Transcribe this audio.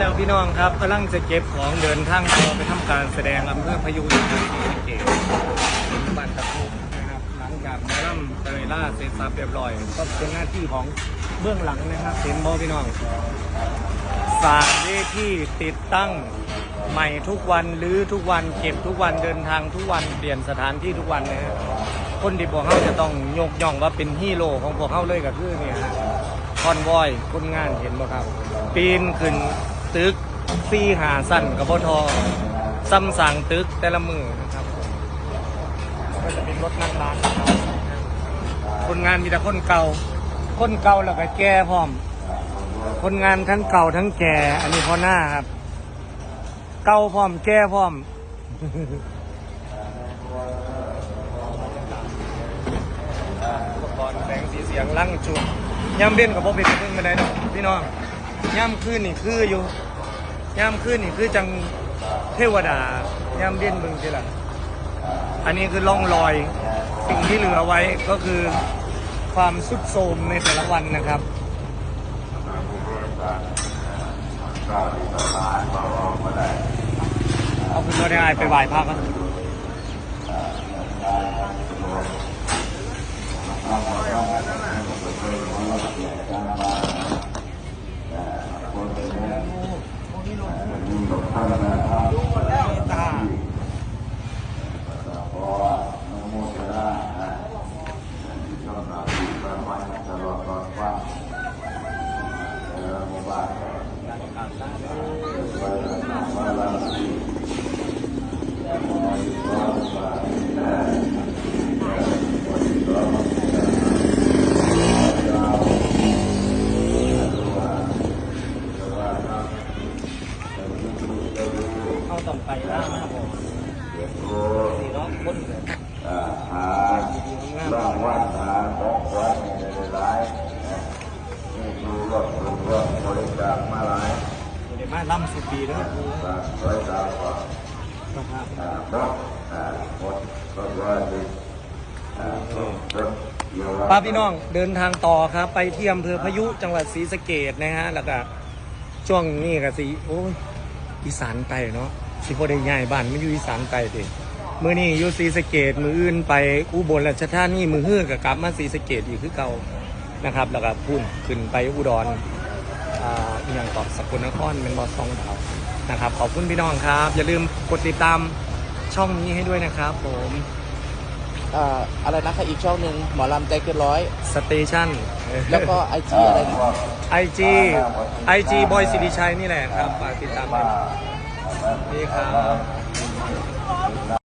แล้วพี่น้องครับกำลังจะเก็บของเดินทางต่อไปทำการแสดงอำเภอพยุจังหวัดศรีสะเกษบ้านตะพุนะครับหลังจากหมอลำเตยล่าเสร็จสับเรียบร้อย ก็เป็นหน้าที่ของเบื้องหลังนะครับเห็นบอพี่น้องสางเวที่ติดตั้งใหม่ทุกวันหรือทุกวันเก็บทุกวันเดินทางทุกวันเปลี่ยนสถานที่ทุกวันนะฮะคนที่พวกเขาจะต้องยกย่องว่าเป็นฮีโร่ของพวกเขาเลยก็คือเนี่ยฮะคอนวอยคนงานเห็นบ่ครับ ปีนขึ้น ตึกซีหาสั้นกับพทอซ้ำสั่งตึกแต่ละมือนะครับก็จะเป็นรถนั่งร้านนะครับคนงานมีแต่คนเก่า คนเก่าแล้วก็แก่พร้อม คนงานทั้งเก่าทั้งแก่ อันนี้พอหน้าครับ เก่าพร้อมแก่พร้อมอุปกรณ์แสงสีเสียงลั่งจุดย่ำเล่นกับพ่อเป็นเพิ่งมาได้เนาะพี่น้อง ย่ำขึ้นนี่คืออยู่ย่ำขึ้นนี่คือจังเทวดาย่ำเล่นบิ่งทีละอันนี้คือล่องรอย สิ่งที่เหลือไว้ก็คือความสุดโทรมในแต่ละวันนะครับเอาคุณตัวได้ไปไหว้พระกัน ต ต่องไปล่ามากผมสี่น้องคนเลยหาร่างวัดหาของวัดในหลายนี่ดูรถดูรถบริจาคมาหลายเดี๋ยวมาล่ำสุดปีแล้วครับร้อยสามกว่านะครับอ่าเนาะอ่าหมดรถร้อยดิอ่ารถเยอะป้าพี่น้องเดินทางต่อครับ ไปที่อำเภอพายุจังหวัดศรีสะเกดนะฮะ แล้วก็ช่วงนี้ก็สีโอ้ยอีสานไตเนาะ สิบ่ได้ย้ายบ้านไม่อยู่อีสานไตเด้มื้อนี้อยู่ศรีสะเกดมืออื่นไปอุบลราชธานีมือฮื้อก็กลับมาศรีสะเกดอีกคือเก่านะครับ แล้วก็พุ่นขึ้นไปอุดรอ่าอหย่างเกาะสกลนครเป็นบอสองดาวนะครับ ขอบคุณพี่น้องครับ อย่าลืมกดติดตามช่องนี้ให้ด้วยนะครับผมอ่าอะไรนะคะอีกช่องหนึ่งหมอลำใจเกินร้อย สเตชัน แล้วก็ไอจีอะไรนะ ไอจีไอจีบอยสิริชัยนี่แหละครับฝากติดตามกัน นี่ครับ